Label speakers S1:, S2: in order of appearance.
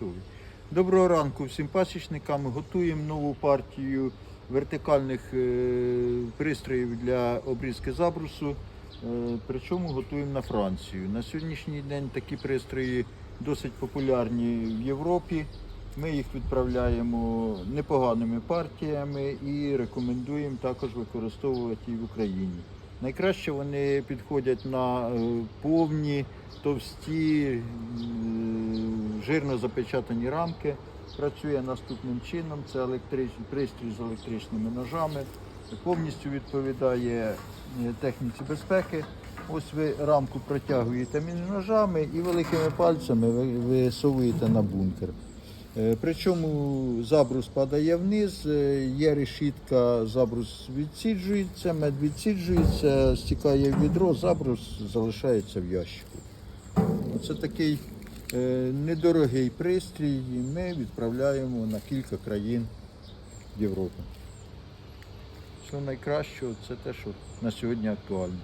S1: готовий. Доброго ранку всім пасічникам. Готуємо нову партію вертикальних е, пристроїв для обрізки забрусу. Е, Причому готуємо на Францію. На сьогоднішній день такі пристрої досить популярні в Європі. Ми їх відправляємо непоганими партіями і рекомендуємо також використовувати і в Україні. Найкраще вони підходять на е, повні, товсті, жирно запечатані рамки. Працює наступним чином. Це електрич... пристрій з електричними ножами. Повністю відповідає е, техніці безпеки. Ось ви рамку протягуєте між ножами і великими пальцями ви висовуєте на бункер. Е, Причому забрус падає вниз, е, є решітка, забрус відсіджується, мед відсіджується, стікає в відро, забрус залишається в ящику. Це такий недорогий пристрій, ми відправляємо на кілька країн Європи. Що найкращого, це те, що на сьогодні актуально.